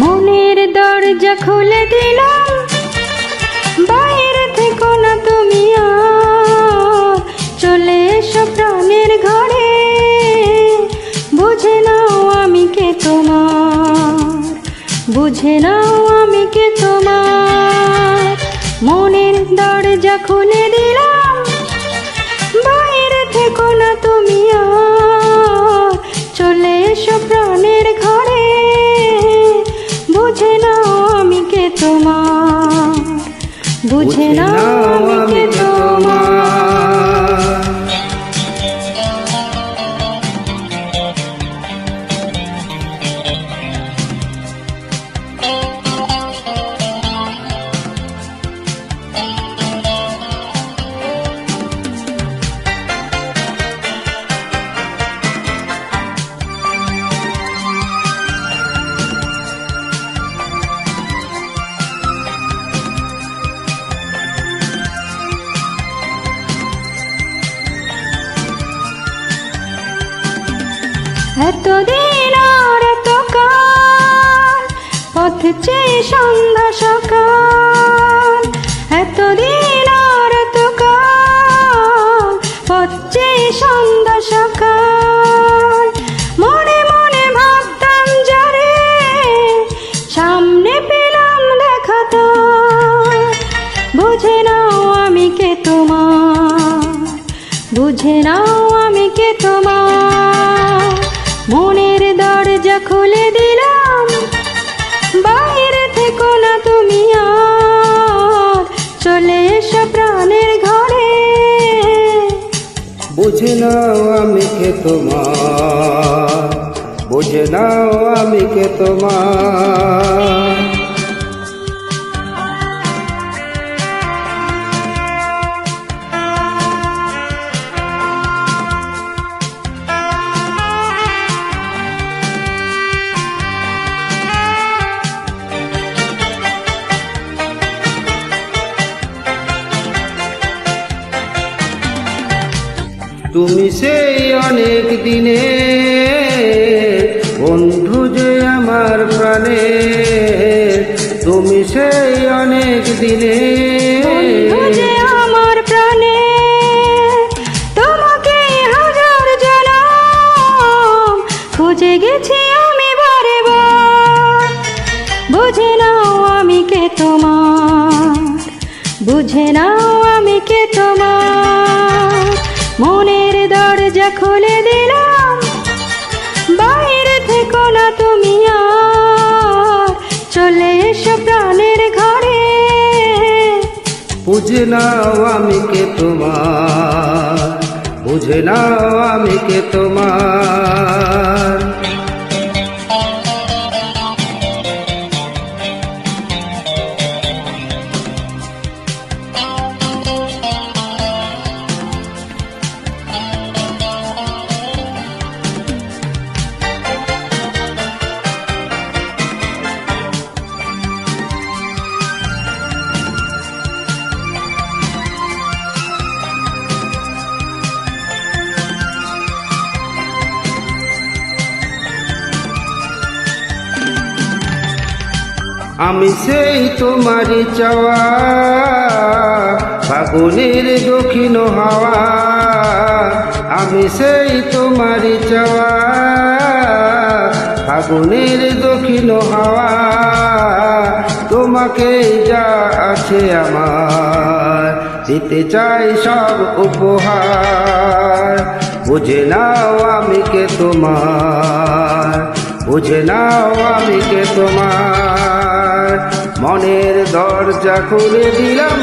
মনের দরজা খুলে দিলাম। বুঝে নাও আমি কে তোমার। মনের দরজা খুলে দিলাম। বাইরে থেকো না তুমি আর। চলে এসো প্রাণের ঘরে। বুঝে নাও আমি কে তোমার। বুঝে নাও আমি কে এতদিন আর এত কাল পথ চেয়ে সন্ধ্যা সকাল। এতদিন আর এত কাল পথ চেয়ে সন্ধ্যা সকাল। মনে মনে ভাবতাম যারে সামনে পেলাম দেখা বুঝে নাও আমি কে তোমার, বুঝে নাও আমি কে তোমার। মনের দরজা খুলে দিলাম। বাইরে থেকো না তুমি আর, চলে এসো প্রাণের ঘরে। বুঝে নাও আমি কে তোমার, বুঝে নাও আমি কে তোমার। তুমি সেই অনেক দিনে বন্ধু যে আমার প্রাণে, তুমি সেই অনেক দিনে প্রাণে, তোমাকে খুঁজে গেছি আমি বুঝে নাও আমি কে তোমার, বুঝে নাও আমি কে তোমার। মনের দরজা খুলে দিলাম। বাইরে থেকো না তুমি আর, চলে এসো প্রাণের ঘরে। বুঝে নাও আমি কে তোমার, বুঝে নাও আমি কে তোমার। আমি সেই তোমারই চাওয়া, ফাগুনের দক্ষিণ হাওয়া। আমি সেই তোমারই চাওয়া, ফাগুনের দক্ষিণ হাওয়া। তোমাকে যা আছে আমার, দিতে চাই সব উপহার। বুঝে নাও আমি কে তোমার বুঝে নাও আমি কে তোমার। মনের দরজা খুলে দিলাম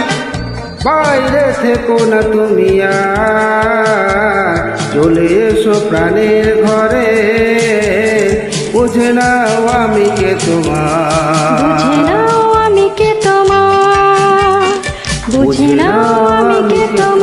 বাইরে থেকো না তুমি আর। চলে এসো প্রাণের ঘরে বুঝে নাও আমি কে বুঝে নাও আমি কে তোমার। বুঝে নাও আমি কে তোমার